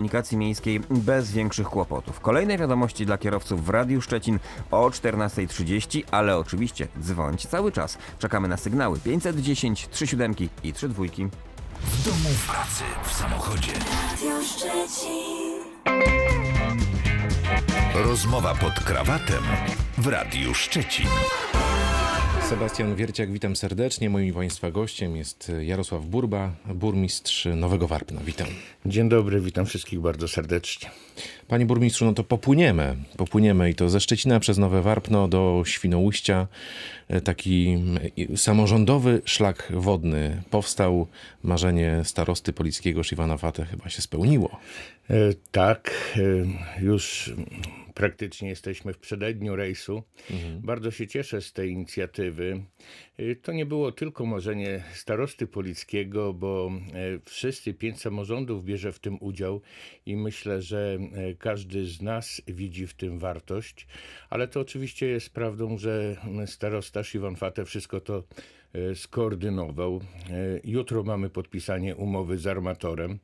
komunikacji miejskiej bez większych kłopotów. Kolejne wiadomości dla kierowców w Radiu Szczecin o 14.30, ale oczywiście dzwońcie cały czas. Czekamy na sygnały 510, 37 i 32. W domu, w pracy, w samochodzie. Radio Szczecin. Rozmowa pod krawatem w Radiu Szczecin. Sebastian Wierciak, witam serdecznie. Moim Państwa gościem jest Jarosław Burba, burmistrz Nowego Warpna. Witam. Dzień dobry, witam wszystkich bardzo serdecznie. Panie burmistrzu, no to popłyniemy. Popłyniemy i to ze Szczecina przez Nowe Warpno do Świnoujścia. E, Taki samorządowy szlak wodny powstał. Marzenie starosty polickiego Iwana Fatę chyba się spełniło. E, tak, e, już praktycznie jesteśmy w przededniu rejsu. Bardzo się cieszę z tej inicjatywy. E, To nie było tylko marzenie starosty polickiego, bo e, wszyscy pięć samorządów bierze w tym udział i myślę, że e, każdy z nas widzi w tym wartość. Ale to oczywiście jest prawdą, że starosta Iwan Fatę wszystko to skoordynował. E, Jutro mamy podpisanie umowy z armatorem.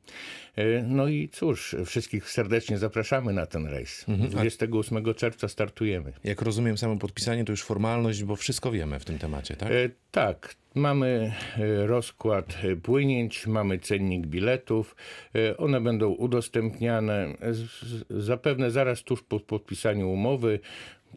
E, No i cóż, wszystkich serdecznie zapraszamy na ten rejs. 28 czerwca startujemy. Jak rozumiem, samo podpisanie to już formalność, bo wszystko wiemy w tym temacie, tak? E, Tak, mamy e, rozkład e, płynięć, mamy cennik biletów. E, One będą udostępniane zapewne zaraz tuż po podpisaniu umowy,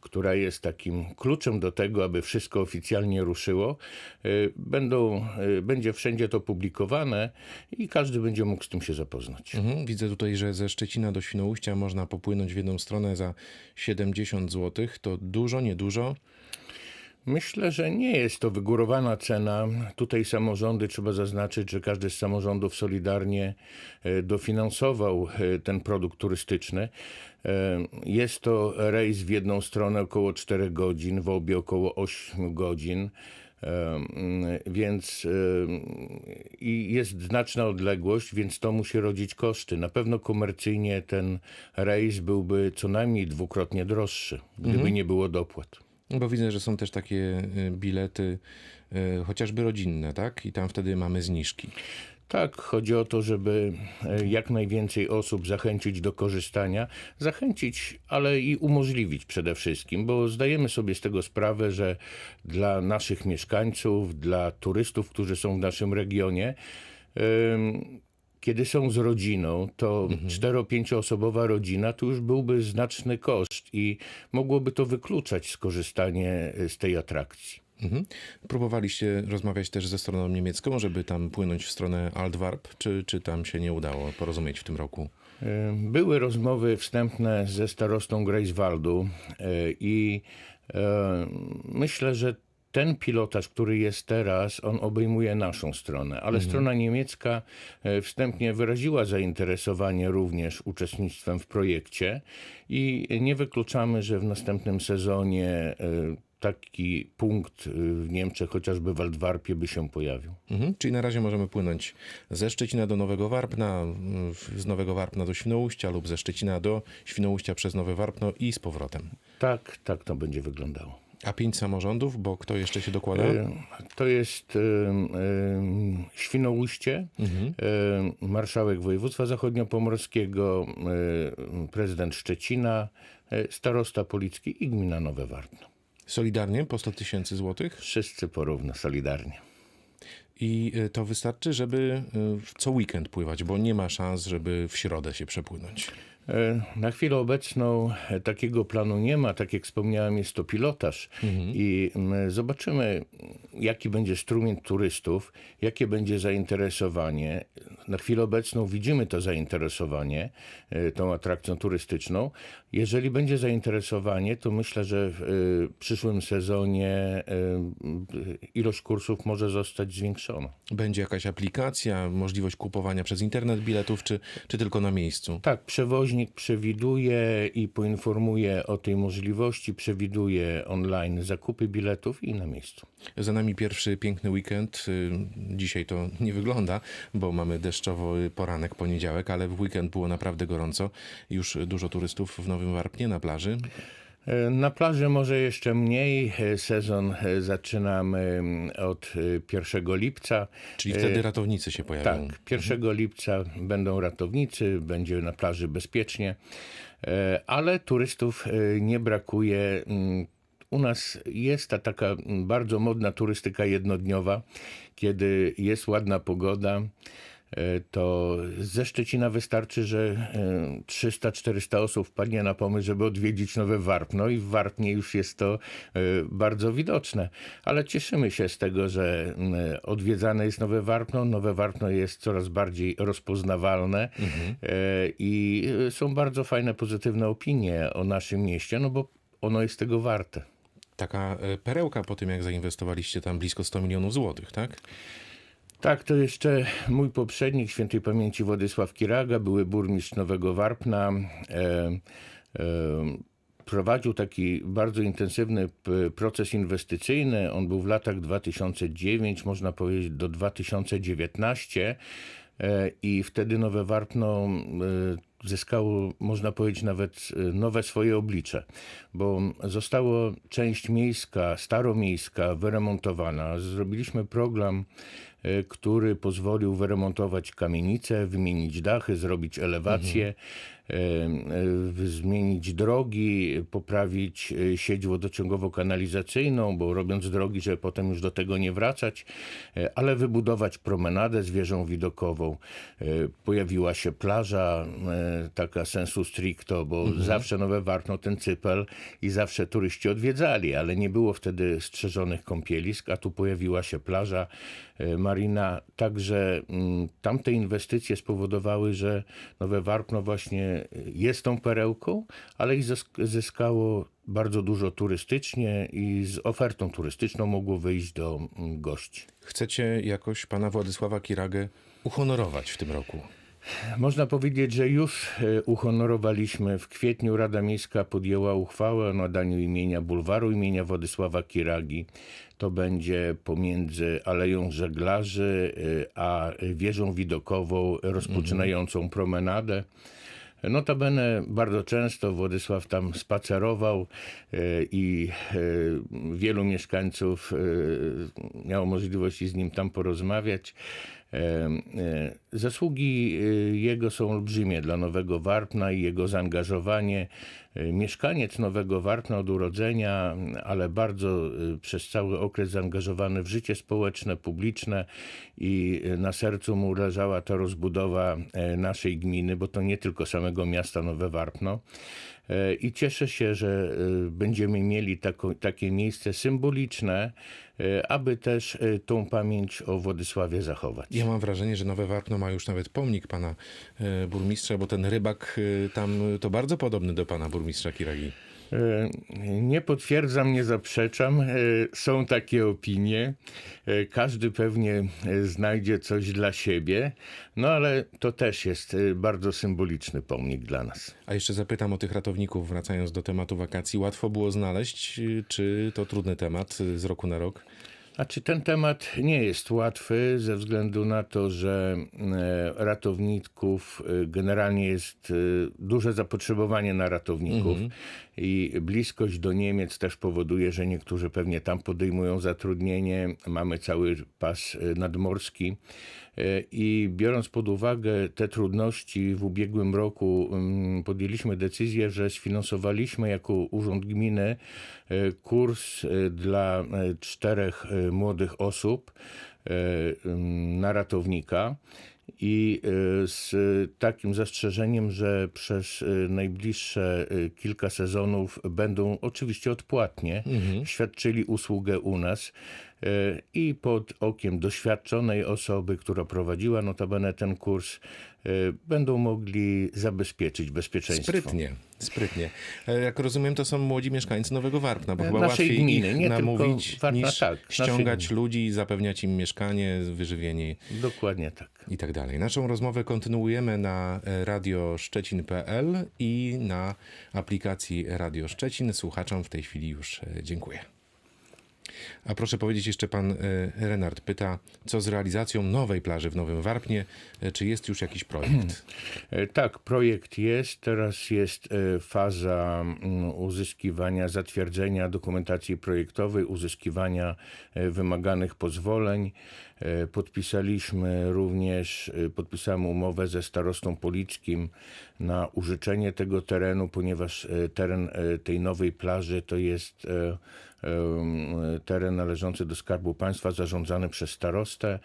która jest takim kluczem do tego, aby wszystko oficjalnie ruszyło. E, Będą, e, będzie wszędzie to publikowane i każdy będzie mógł z tym się zapoznać. Mhm. Widzę tutaj, że ze Szczecina do Świnoujścia można popłynąć w jedną stronę za 70 zł. To dużo, niedużo? Myślę, że nie jest to wygórowana cena. Tutaj samorządy, trzeba zaznaczyć, że każdy z samorządów solidarnie e, dofinansował ten produkt turystyczny. Jest to rejs w jedną stronę około 4 godzin, w obie około 8 godzin. Mm, Więc i jest znaczna odległość, więc to musi rodzić koszty. Na pewno komercyjnie ten rejs byłby co najmniej dwukrotnie droższy, gdyby nie było dopłat. Bo widzę, że są też takie y, bilety, y, chociażby rodzinne, tak? I tam wtedy mamy zniżki. Tak, chodzi o to, żeby e, jak najwięcej osób zachęcić do korzystania, zachęcić, ale i umożliwić przede wszystkim, bo zdajemy sobie z tego sprawę, że dla naszych mieszkańców, dla turystów, którzy są w naszym regionie, kiedy są z rodziną, to cztero-pięcioosobowa rodzina to już byłby znaczny koszt i mogłoby to wykluczać skorzystanie e, z tej atrakcji. Mhm. Próbowaliście rozmawiać też ze stroną niemiecką, żeby tam płynąć w stronę Altwarp, czy, czy tam się nie udało porozumieć w tym roku? E, Były rozmowy wstępne ze starostą Greifswaldu e, i e, myślę, że ten pilotaż, który jest teraz, on obejmuje naszą stronę, ale strona niemiecka wstępnie wyraziła zainteresowanie również uczestnictwem w projekcie i nie wykluczamy, że w następnym sezonie taki punkt e, w Niemczech, chociażby w Altwarpie by się pojawił. Mhm. Czyli na razie możemy płynąć ze Szczecina do Nowego Warpna, y, z Nowego Warpna do Świnoujścia lub ze Szczecina do Świnoujścia przez Nowe Warpno i z powrotem. Tak, tak to będzie wyglądało. A pięć samorządów, bo kto jeszcze się dokłada? E, To jest Świnoujście, e, marszałek województwa zachodniopomorskiego, prezydent Szczecina, starosta policki i gmina Nowe Warpno. Solidarnie po 100 tysięcy złotych? Wszyscy porówno, solidarnie. I y, to wystarczy, żeby y, co weekend pływać, bo nie ma szans, żeby w środę się przepłynąć. E, Na chwilę obecną e, takiego planu nie ma. Tak jak wspomniałem, jest to pilotaż i mm, zobaczymy, jaki będzie strumień turystów, jakie będzie zainteresowanie. Na chwilę obecną widzimy to zainteresowanie e, tą atrakcją turystyczną. Jeżeli będzie zainteresowanie, to myślę, że w przyszłym sezonie ilość kursów może zostać zwiększona. Będzie jakaś aplikacja, możliwość kupowania przez internet biletów, czy, czy tylko na miejscu? Tak, przewoźnik przewiduje i poinformuje o tej możliwości, przewiduje online zakupy biletów i na miejscu. Za nami pierwszy piękny weekend. Y, Dzisiaj to nie wygląda, bo mamy deszczowy poranek, poniedziałek, ale w weekend było naprawdę gorąco. Już dużo turystów w Nowym Warpnie na plaży. E, Na plaży może jeszcze mniej. E, Sezon e, zaczynamy mm, od e, 1 lipca. Czyli wtedy ratownicy się pojawią. Tak, 1 lipca będą ratownicy, będzie na plaży bezpiecznie, ale turystów nie brakuje. Mm, U nas jest ta taka mm, bardzo modna turystyka jednodniowa, kiedy jest ładna pogoda. E, To ze Szczecina wystarczy, że e, 300-400 osób wpadnie na pomysł, żeby odwiedzić Nowe Warpno i w Warpnie już jest to e, bardzo widoczne. Ale cieszymy się z tego, że odwiedzane jest Nowe Warpno. Nowe Warpno jest coraz bardziej rozpoznawalne e, i e, są bardzo fajne, pozytywne opinie o naszym mieście, no bo ono jest tego warte. Taka e, perełka po tym, jak zainwestowaliście tam blisko 100 milionów złotych, tak? Tak, to jeszcze mój poprzednik, świętej pamięci Władysław Kiraga, były burmistrz Nowego Warpna. E, e, prowadził taki bardzo intensywny proces inwestycyjny. On był w latach 2009, można powiedzieć do 2019 e, i wtedy Nowe Warpno e, zyskało, można powiedzieć, nawet e, nowe swoje oblicze, bo zostało część miejska, staromiejska wyremontowana. Zrobiliśmy program który pozwolił wyremontować kamienice, wymienić dachy, zrobić elewację, e, e, zmienić drogi, poprawić sieć wodociągowo-kanalizacyjną, bo robiąc drogi, żeby potem już do tego nie wracać, ale wybudować promenadę z wieżą widokową. Pojawiła się plaża, taka sensu stricto, bo zawsze Nowe Warpno ten cypel i zawsze turyści odwiedzali, ale nie było wtedy strzeżonych kąpielisk, a tu pojawiła się plaża marina. Także mm, tamte inwestycje spowodowały, że Nowe Warpno właśnie jest tą perełką, ale i zysk- zyskało bardzo dużo turystycznie i z ofertą turystyczną mogło wyjść do mm, gości. Chcecie jakoś pana Władysława Kiragę uhonorować w tym roku? Można powiedzieć, że już e, uhonorowaliśmy. W kwietniu Rada Miejska podjęła uchwałę o nadaniu imienia bulwaru imienia Władysława Kiragi. To będzie pomiędzy Aleją Żeglarzy e, a wieżą widokową rozpoczynającą promenadę. Notabene bardzo często Władysław tam spacerował e, i wielu mieszkańców miało możliwość z nim tam porozmawiać. Zasługi e, jego są olbrzymie dla Nowego Warpna i jego zaangażowanie. E, Mieszkaniec Nowego Warpna od urodzenia, ale bardzo e, przez cały okres zaangażowany w życie społeczne, publiczne i na sercu mu leżała ta rozbudowa e, naszej gminy, bo to nie tylko samego miasta Nowe Warpno. E, I cieszę się, że będziemy mieli tako, takie miejsce symboliczne, e, aby też tą pamięć o Władysławie zachować. Ja mam wrażenie, że Nowe Warpno ma już nawet pomnik pana e, burmistrza, bo ten rybak e, tam e, to bardzo podobny do pana burmistrza Kiragi. Nie potwierdzam, nie zaprzeczam. Są takie opinie. Każdy pewnie znajdzie coś dla siebie, no ale to też jest bardzo symboliczny pomnik dla nas. A jeszcze zapytam o tych ratowników, wracając do tematu wakacji. Łatwo było znaleźć, czy to trudny temat z roku na rok? Znaczy, ten temat nie jest łatwy ze względu na to, że e, ratowników e, generalnie jest e, duże zapotrzebowanie na ratowników i bliskość do Niemiec też powoduje, że niektórzy pewnie tam podejmują zatrudnienie. Mamy cały pas nadmorski. E, I biorąc pod uwagę te trudności, w ubiegłym roku mm, podjęliśmy decyzję, że sfinansowaliśmy jako Urząd Gminy e, kurs e, dla czterech młodych osób na ratownika. I e, z takim zastrzeżeniem, że przez e, najbliższe e, kilka sezonów będą oczywiście odpłatnie świadczyli usługę u nas i pod okiem doświadczonej osoby, która prowadziła notabene ten kurs, będą mogli zabezpieczyć bezpieczeństwo. Sprytnie, sprytnie. E, Jak rozumiem, to są młodzi mieszkańcy Nowego Warpna, bo E, chyba naszej łatwiej gminy, ich namówić Warpna, niż tak, ściągać ludzi i zapewniać im mieszkanie, wyżywienie Dokładnie tak. i tak dalej. Naszą rozmowę kontynuujemy na e, radioszczecin.pl i na aplikacji Radio Szczecin. Słuchaczom w tej chwili już e, dziękuję. A proszę powiedzieć jeszcze pan e, Renard pyta, co z realizacją nowej plaży w Nowym Warpnie? E, Czy jest już jakiś projekt? E, Tak, projekt jest. Teraz jest faza mm, uzyskiwania, zatwierdzenia dokumentacji projektowej, uzyskiwania wymaganych pozwoleń. Podpisaliśmy również, podpisałem umowę ze starostą polickim na użyczenie tego terenu, ponieważ teren tej nowej plaży to jest teren należący do Skarbu Państwa, zarządzany przez starostę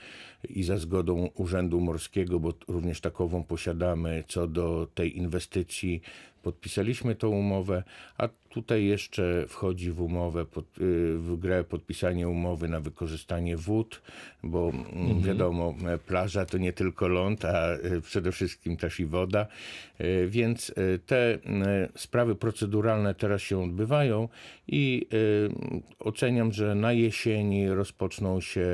i za zgodą Urzędu Morskiego, bo również takową posiadamy co do tej inwestycji. Podpisaliśmy tą umowę, a tutaj jeszcze wchodzi w umowę, pod, y, w grę podpisanie umowy na wykorzystanie wód, bo mm, wiadomo, e, plaża to nie tylko ląd, a e, przede wszystkim też i woda, E, więc te sprawy proceduralne teraz się odbywają i oceniam, że na jesieni rozpoczną się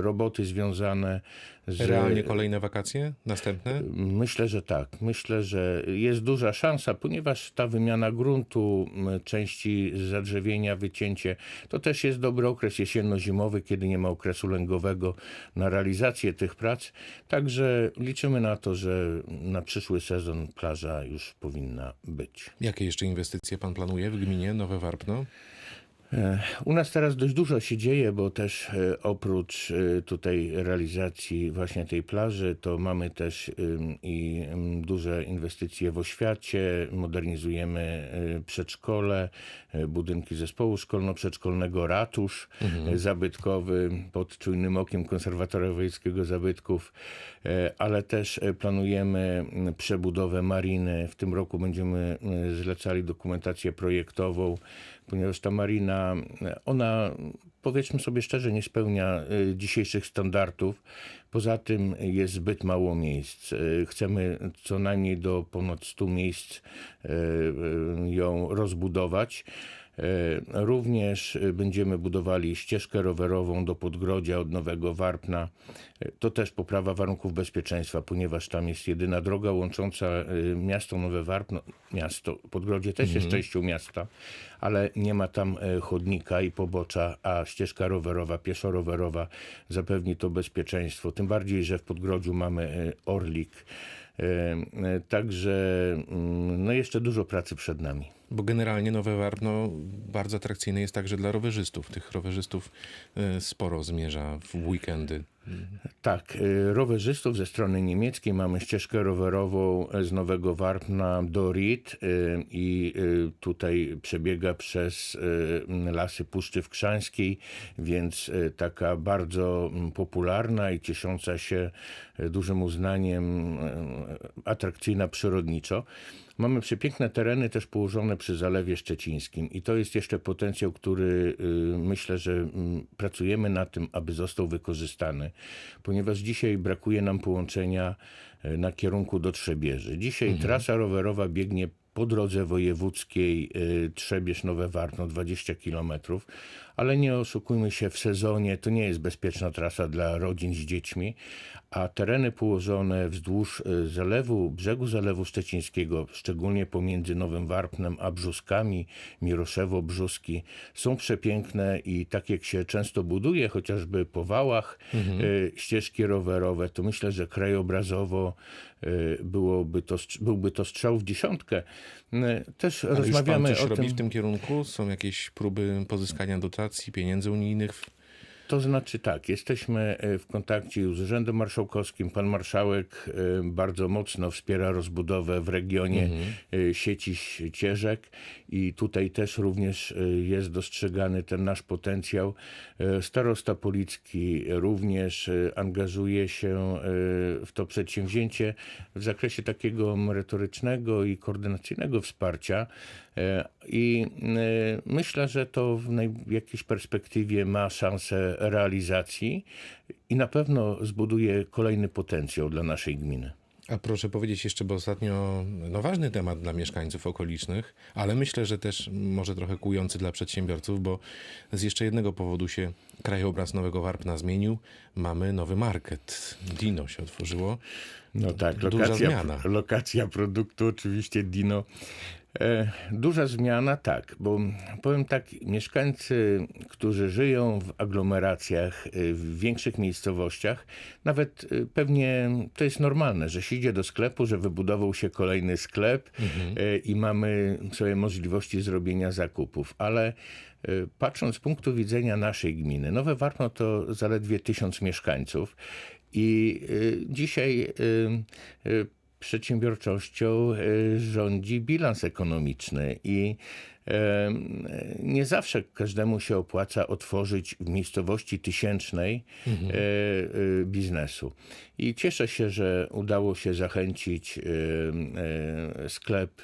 roboty związane z Realnie kolejne wakacje? Następne? Myślę, że tak. Myślę, że jest duża szansa, ponieważ ta wymiana gruntu, części zadrzewienia, wycięcie, to też jest dobry okres jesienno-zimowy, kiedy nie ma okresu lęgowego na realizację tych prac. Także liczymy na to, że na przyszły sezon plaża już powinna być. Jakie jeszcze inwestycje pan planuje w gminie Nowe Warpno? U nas teraz dość dużo się dzieje, bo też e, oprócz e, tutaj realizacji właśnie tej plaży, to mamy też i duże inwestycje w oświacie, modernizujemy e, przedszkole, e, budynki zespołu szkolno-przedszkolnego, ratusz e, zabytkowy pod czujnym okiem Konserwatora Wojewódzkiego Zabytków, e, ale też e, planujemy przebudowę mariny. W tym roku będziemy e, zlecali dokumentację projektową, ponieważ ta marina, e, ona powiedzmy sobie szczerze, nie spełnia e, dzisiejszych standardów. Poza tym jest zbyt mało miejsc. E, Chcemy co najmniej do ponad 100 miejsc e, ją rozbudować. Również będziemy budowali ścieżkę rowerową do Podgrodzia od Nowego Warpna. To też poprawa warunków bezpieczeństwa, ponieważ tam jest jedyna droga łącząca miasto Nowe Warpno, miasto, Podgrodzie też jest częścią miasta, ale nie ma tam e, chodnika i pobocza, a ścieżka rowerowa, pieszo-rowerowa zapewni to bezpieczeństwo. Tym bardziej, że w Podgrodziu mamy e, Orlik. E, Także mm, no jeszcze dużo pracy przed nami. Bo generalnie Nowe Warpno bardzo atrakcyjne jest także dla rowerzystów. Tych rowerzystów sporo zmierza w weekendy. Tak, y, rowerzystów ze strony niemieckiej mamy ścieżkę rowerową z Nowego Warpna do Ried y, i y, tutaj przebiega przez lasy Puszczy Wkrzańskiej, więc taka bardzo mm, popularna i ciesząca się dużym uznaniem, atrakcyjna przyrodniczo. Mamy przepiękne tereny też położone przy Zalewie Szczecińskim i to jest jeszcze potencjał, który y, myślę, że mm, pracujemy na tym, aby został wykorzystany, ponieważ dzisiaj brakuje nam połączenia y, na kierunku do Trzebieży. Dzisiaj trasa rowerowa biegnie po drodze wojewódzkiej y, Trzebież-Nowe Warno 20 km, ale nie oszukujmy się, w sezonie to nie jest bezpieczna trasa dla rodzin z dziećmi, a tereny położone wzdłuż y, zalewu, brzegu Zalewu Szczecińskiego, szczególnie pomiędzy Nowym Warpnem a Brzuskami, Miroszewo-Brzuski, są przepiękne i tak jak się często buduje, chociażby po wałach, y, ścieżki rowerowe, to myślę, że krajobrazowo y, byłoby to, byłby to strzał w dziesiątkę. Y, Też Ale rozmawiamy już pan o coś tym. robi w tym kierunku? Są jakieś próby pozyskania dotacji, pieniędzy unijnych? To znaczy tak, jesteśmy e, w kontakcie już z Urzędem Marszałkowskim. Pan marszałek e, bardzo mocno wspiera rozbudowę w regionie e, sieci ścieżek i tutaj też również jest dostrzegany ten nasz potencjał. Starosta Policki również angażuje się w to przedsięwzięcie w zakresie takiego merytorycznego i koordynacyjnego wsparcia. E, I e, myślę, że to w jakiejś perspektywie ma szansę realizacji i na pewno zbuduje kolejny potencjał dla naszej gminy. A proszę powiedzieć jeszcze, bo ostatnio no ważny temat dla mieszkańców okolicznych, ale myślę, że też może trochę kłujący dla przedsiębiorców, bo z jeszcze jednego powodu się krajobraz Nowego Warpna zmienił. Mamy nowy market. Dino się otworzyło. No tak, Duża lokacja, zmiana. lokacja produktu, oczywiście Dino Duża zmiana, tak, bo powiem tak, mieszkańcy, którzy żyją w aglomeracjach, y, w większych miejscowościach, nawet y, pewnie to jest normalne, że się idzie do sklepu, że wybudował się kolejny sklep y, i mamy sobie możliwości zrobienia zakupów, ale patrząc z punktu widzenia naszej gminy, Nowe Warpno to zaledwie tysiąc mieszkańców i dzisiaj przedsiębiorczością y, rządzi bilans ekonomiczny i nie zawsze każdemu się opłaca otworzyć w miejscowości tysięcznej e, e, biznesu. I cieszę się, że udało się zachęcić e, sklep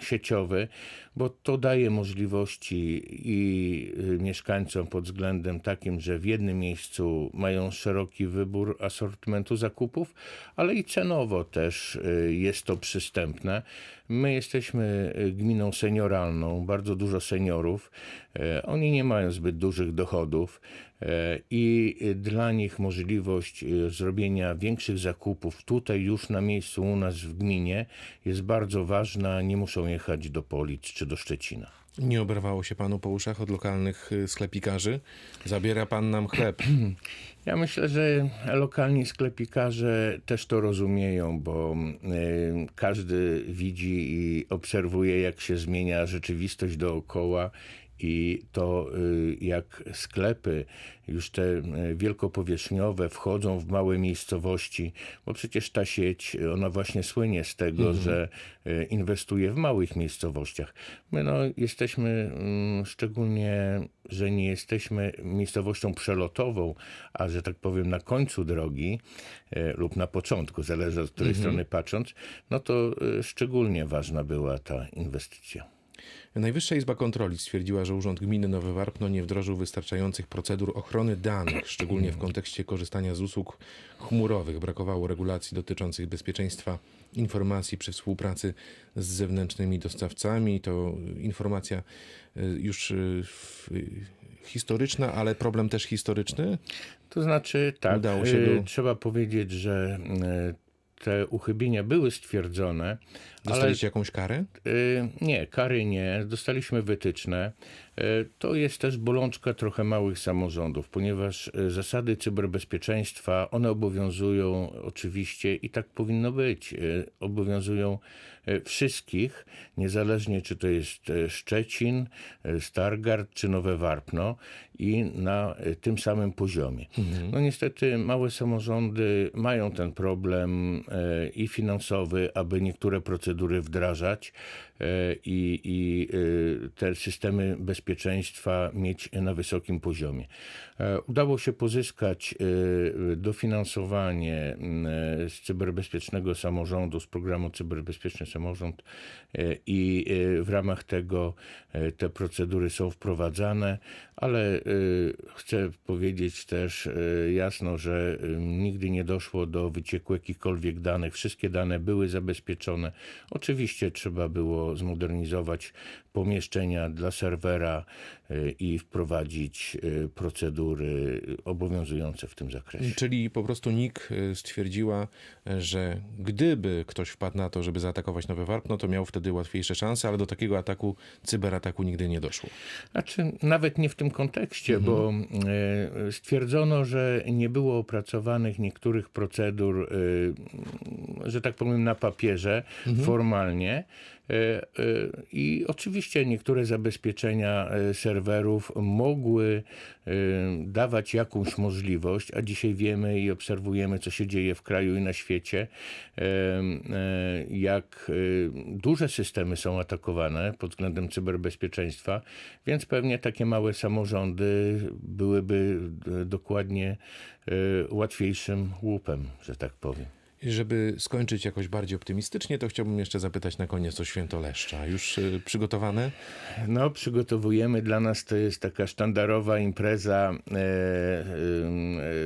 sieciowy, bo to daje możliwości i mieszkańcom pod względem takim, że w jednym miejscu mają szeroki wybór asortymentu zakupów, ale i cenowo też jest to przystępne. My jesteśmy e, gminą senioralną, bardzo dużo seniorów. E, Oni nie mają zbyt dużych dochodów e, i dla nich możliwość zrobienia większych zakupów tutaj już na miejscu u nas w gminie jest bardzo ważna. Nie muszą jechać do Polic czy do Szczecina. Nie oberwało się panu po uszach od lokalnych y, sklepikarzy? Zabiera pan nam chleb. Ja myślę, że lokalni sklepikarze też to rozumieją, bo y, każdy widzi i obserwuje, jak się zmienia rzeczywistość dookoła. I to, y, jak sklepy, już te y, wielkopowierzchniowe, wchodzą w małe miejscowości, bo przecież ta sieć, ona właśnie słynie z tego, że y, inwestuje w małych miejscowościach. My no, jesteśmy mm, szczególnie, że nie jesteśmy miejscowością przelotową, a że tak powiem na końcu drogi lub na początku, zależy od której strony patrząc, no to szczególnie ważna była ta inwestycja. Najwyższa Izba Kontroli stwierdziła, że Urząd Gminy Nowe Warpno nie wdrożył wystarczających procedur ochrony danych, szczególnie w kontekście korzystania z usług chmurowych. Brakowało regulacji dotyczących bezpieczeństwa informacji przy współpracy z zewnętrznymi dostawcami. To informacja y, już y, y, historyczna, ale problem też historyczny. To znaczy, tak, Udało się do- trzeba powiedzieć, że te uchybienia były stwierdzone, ale Dostaliście jakąś karę? Y, Nie, kary nie. Dostaliśmy wytyczne. Y, To jest też bolączka trochę małych samorządów, ponieważ y, zasady cyberbezpieczeństwa, one obowiązują oczywiście i tak powinno być. y, Obowiązują wszystkich, niezależnie czy to jest Szczecin, Stargard czy Nowe Warpno i na tym samym poziomie. No niestety małe samorządy mają ten problem e, i finansowy, aby niektóre procedury wdrażać e, i, i e, te systemy bezpieczeństwa mieć na wysokim poziomie. E, Udało się pozyskać e, dofinansowanie e, z cyberbezpiecznego samorządu, z programu Cyberbezpieczny Samorząd e, i e, w ramach tego e, te procedury są wprowadzane, ale e, chcę powiedzieć też e, jasno, że e, nigdy nie doszło do wycieku jakichkolwiek danych. Wszystkie dane były zabezpieczone. Oczywiście trzeba było zmodernizować pomieszczenia dla serwera e, i wprowadzić e, procedury obowiązujące w tym zakresie. Czyli po prostu NIK y, stwierdziła, y, że gdyby ktoś wpadł na to, żeby zaatakować Nowe Warpno, to miał wtedy łatwiejsze szanse, ale do takiego ataku, cyberataku nigdy nie doszło. Znaczy, nawet nie w tym kontekście, bo e, stwierdzono, że nie było opracowanych niektórych procedur, że tak powiem, na papierze, formalnie. E, e, I oczywiście niektóre zabezpieczenia e, serwerów mogły dawać jakąś możliwość, a dzisiaj wiemy i obserwujemy, co się dzieje w kraju i na świecie, jak duże systemy są atakowane pod względem cyberbezpieczeństwa, więc pewnie takie małe samorządy byłyby dokładnie łatwiejszym łupem, że tak powiem. Żeby skończyć jakoś bardziej optymistycznie, to chciałbym jeszcze zapytać na koniec o Święto Leszcza. Już y, przygotowane? No, przygotowujemy dla nas to jest taka sztandarowa impreza e, e,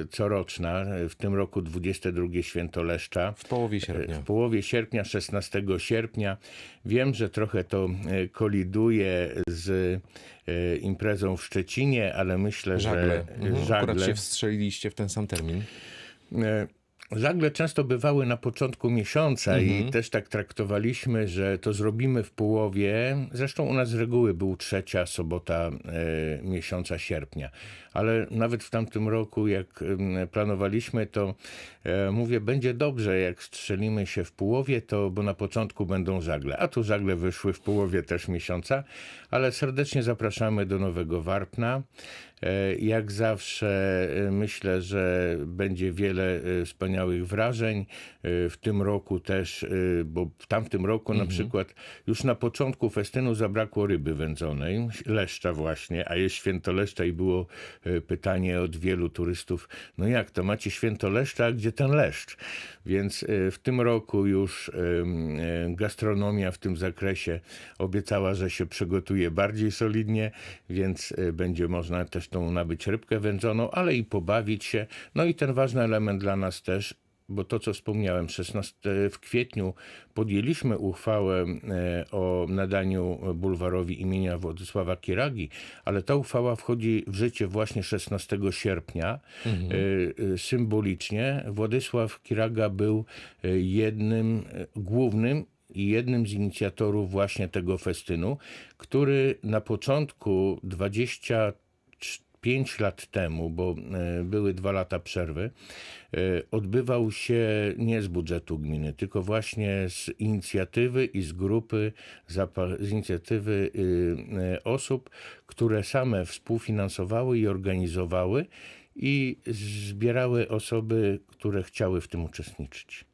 e, coroczna. W tym roku 22 Święto Leszcza. W połowie sierpnia. W połowie sierpnia, 16 sierpnia. Wiem, że trochę to e, koliduje z e, imprezą w Szczecinie, ale myślę, Żagle. że Mhm. Akurat żagle. się wstrzeliliście w ten sam termin. E, Żagle często bywały na początku miesiąca i też tak traktowaliśmy, że to zrobimy w połowie. Zresztą u nas z reguły był trzecia sobota e, miesiąca sierpnia. Ale nawet w tamtym roku, jak planowaliśmy, to e, mówię, będzie dobrze, jak strzelimy się w połowie, to bo na początku będą żagle. A tu żagle wyszły w połowie też miesiąca, ale serdecznie zapraszamy do Nowego Warpna. E, Jak zawsze e, myślę, że będzie wiele wspaniałych wrażeń. W tym roku też, bo w tamtym roku na przykład już na początku festynu zabrakło ryby wędzonej, leszcza właśnie, a jest święto leszcza i było pytanie od wielu turystów, no jak to macie święto leszcza, a gdzie ten leszcz? Więc e, w tym roku już e, gastronomia w tym zakresie obiecała, że się przygotuje bardziej solidnie, więc e, będzie można też tą nabyć rybkę wędzoną, ale i pobawić się. No i ten ważny element dla nas też, bo to, co wspomniałem, 16 w kwietniu podjęliśmy uchwałę e, o nadaniu bulwarowi imienia Władysława Kieragi, ale ta uchwała wchodzi w życie właśnie 16 sierpnia. E, e, Symbolicznie Władysław Kiraga był jednym, głównym i jednym z inicjatorów właśnie tego festynu, który na początku 25 lat temu, bo e, były dwa lata przerwy, e, odbywał się nie z budżetu gminy, tylko właśnie z inicjatywy i z grupy, z inicjatywy y, e, osób, które same współfinansowały i organizowały i zbierały osoby, które chciały w tym uczestniczyć.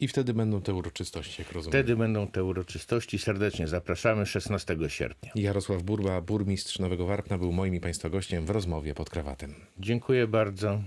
I wtedy będą te uroczystości, jak rozumiem. Wtedy będą te uroczystości. Serdecznie zapraszamy 16 sierpnia. Jarosław Burba, burmistrz Nowego Warpna, był moim i Państwa gościem w rozmowie pod krawatem. Dziękuję bardzo.